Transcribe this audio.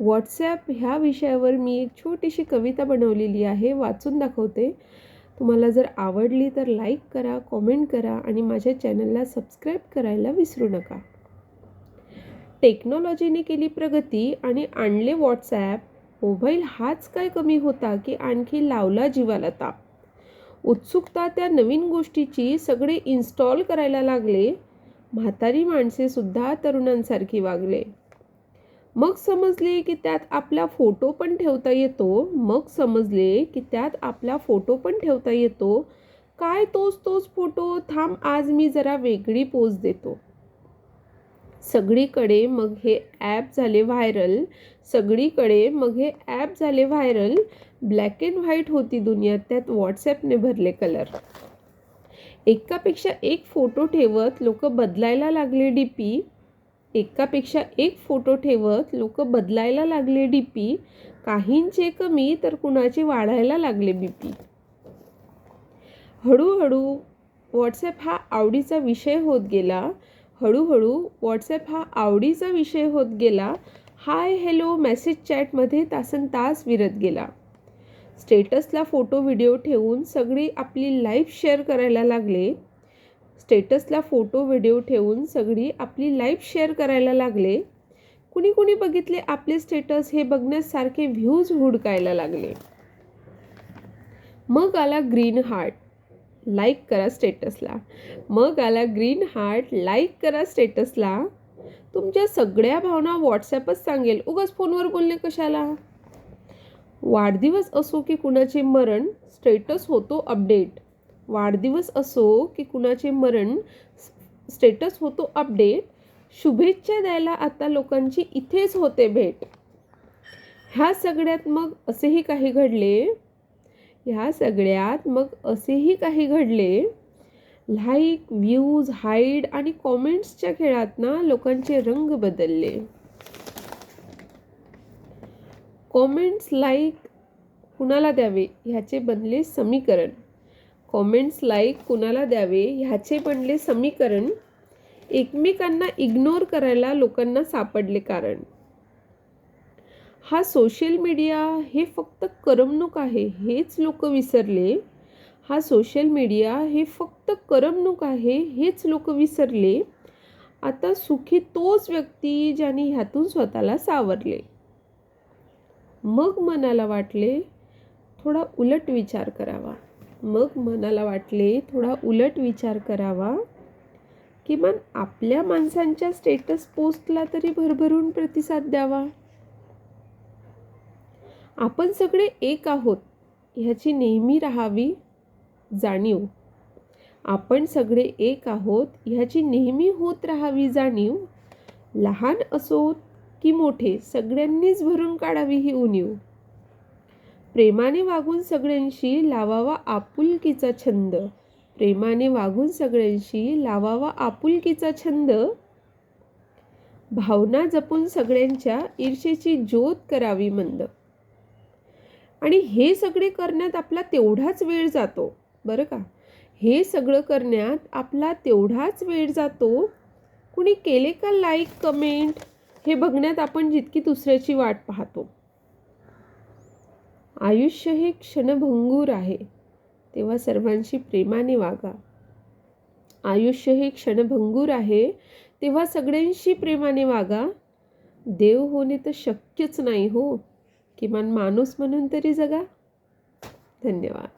WhatsApp ह्या विषयावर मी एक छोटीशी कविता बनवलेली आहे वाचून दाखवते. तुम्हाला जर आवडली तर लाईक करा कॉमेंट करा आणि माझ्या चॅनलला सबस्क्राईब करायला विसरू नका. टेक्नॉलॉजीने केली प्रगती आणि आणले व्हॉट्सॲप मोबाईल हाच काय कमी होता की आणखी लावला जीवाला ताप. उत्सुकता त्या नवीन गोष्टीची सगळे इन्स्टॉल करायला लागले. म्हातारी माणसेसुद्धा तरुणांसारखी वागले. मग समजले की त्यात आपला फोटो पण ठेवता येतो. मग समजले की त्यात आपला फोटो पण ठेवता येतो. काय तोच तोच फोटो? थांब आज मी जरा वेगळी पोज देतो. सगळीकडे मग हे ॲप झाले व्हायरल. सगळीकडे मग हे ॲप झाले व्हायरल. ब्लॅक अँड व्हाईट होती दुनिया त्यात व्हॉट्सॲपने भरले कलर. एकापेक्षा एक फोटो ठेवत लोक बदलायला लागले डी पी एकापेक्षा एक फोटो ठेवत लोक बदलायला लागले डी पी काहींचे कमी तर कुणाचे वाढायला लागले बी पी हळूहळू व्हॉट्सॲप हा आवडीचा विषय होत गेला. हळूहळू व्हॉट्सॲप हा आवडीचा विषय होत गेला. हाय हॅलो मेसेज चॅटमध्ये तासन तास विरत गेला. स्टेटसला फोटो व्हिडिओ ठेवून सगळी आपली लाईफ शेअर करायला लागले. स्टेटसला फोटो व्हिडिओ ठेवून सगळी आपली लाईफ शेअर करायला लागले. कुणी कुणी बघितले आपले स्टेटस हे बघण्यासारखे व्ह्यूज हुडकायला लागले. मग आला ग्रीन हार्ट लाईक करा स्टेटसला मग आला ग्रीन हार्ट लाईक करा स्टेटसला तुमच्या सगळ्या भावना व्हॉट्सॲपच सांगेल. उगाच फोनवर बोलणे कशाला? वाढदिवस असो की कुणाचे मरण स्टेटस होतो अपडेट वाढदिवस असो की कुणाचे मरण स्टेटस होतो अपडेट शुभेच्छा द्यायला आता लोकांची इथेच होते भेट. ह्या सगळ्यात मग असेही काही घडले? ह्या सगळ्यात मग असेही काही घडले? लाईक व्ह्यूज हाईड आणि कॉमेंट्सच्या खेळात ना लोकांचे रंग बदलले. कॉमेंट्स लाईक कुणाला द्यावे? ह्याचे बनले समीकरण. कॉमेंट्स लाईक कुणाला द्यावे ह्याचे बनले समीकरण. एकमेकांना इग्नोर करायला लोकांना सापडले कारण. हा सोशल मीडिया हे फक्त करमणूक आहे हेच लोक विसरले. हा सोशल मीडिया हे फक्त करमणूक आहे हेच लोक विसरले. आता सुखी तोच व्यक्ती ज्याने ह्यातून स्वतःला सावरले. मग मनाला वाटले थोडा उलट विचार करावा. मग मनाला वाटले थोडा उलट विचार करावा. किमान आपल्या माणसांच्या स्टेटस पोस्टला तरी भरभरून प्रतिसाद द्यावा. आपण सगळे एक आहोत ह्याची नेहमी राहावी जाणीव. आपण सगळे एक आहोत ह्याची नेहमी होत राहावी जाणीव. लहान असोत की मोठे सगळ्यांनीच भरून काढावी ही उणीव. प्रेमाने वागून सगळ्यांशी लावावा आपुलकीचा छंद. प्रेमाने वागून सगळ्यांशी लावावा आपुलकीचा छंद. भावना जपून सगळ्यांच्या ईर्षेची ज्योत करावी मंद. आणि हे सगळे करण्यात आपला तेवढाच वेळ जातो. बरं का? हे सगळं करण्यात आपला तेवढाच वेळ जातो. कुणी केले का लाईक कमेंट हे बघण्यात आपण जितकी दुसऱ्याची वाट पाहतो. आयुष्य हे क्षणभंगूर आहे. तेव्हा सर्वांशी प्रेमाने वागा. आयुष्य हे क्षणभंगूर आहे तेव्हा सगळ्यांशी प्रेमाने वागा. देव होणे तर शक्यच नाही हो. किमान माणूस म्हणून तरी जगा. धन्यवाद.